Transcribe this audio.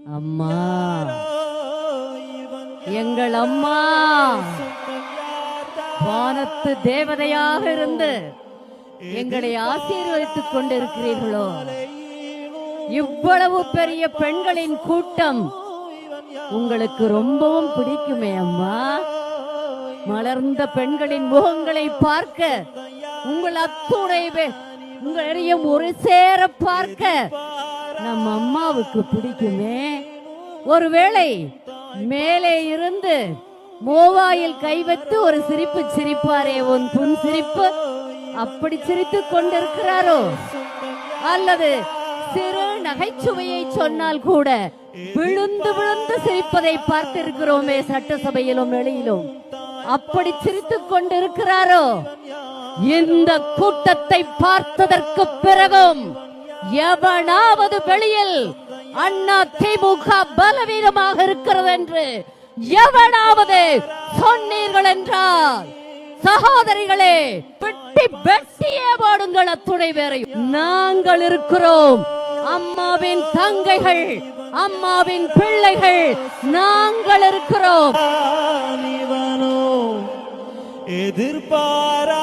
அம்மா. எங்கள் அம்மா. வானத்து தேவதையாக இருந்து எங்களை ஆசீர்வதித்துக் கொண்டிருக்கிறீர்களோ. இவ்வளவு பெரிய பெண்களின் கூட்டம் உங்களுக்கு ரொம்பவும் பிடிக்குமே அம்மா. மலர்ந்த பெண்களின் முகங்களை பார்க்க உங்கள் அத்துணை உங்களையும் ஒரு சேர பார்க்க நம்ம அம்மாவுக்கு பிடிக்குமே. ஒருவேளை மேலே இருந்து மோவாயில் கை வைத்து ஒரு சிரிப்பு சிரிப்பாரே உன் புன் சிரிப்பு அப்படி சிரித்துக் கொண்டிருக்கிறாரோ? அல்லது சிறு நகைச்சுவையை சொன்னால் கூட விழுந்து விழுந்து சிரிப்பதை பார்த்திருக்கிறோமே சட்டசபையிலும் வெளியிலும். அப்படி சிரித்துக் கொண்டிருக்கிறாரோ? இந்த கூட்டத்தை பார்த்ததற்கு பிறகும் எவனாவது வெளியில் அண்ணா திமுக பலவீனமாக இருக்கிறது என்று எவனாவது சொன்னீர்கள் என்றால் சகோதரிகளே பெட்டி பெட்டியே பாடுங்கள் அத்துணை பேரையும். நாங்கள் இருக்கிறோம். அம்மாவின் தங்கைகள் அம்மாவின் பிள்ளைகள் நாங்கள் இருக்கிறோம். எதிர்பாரா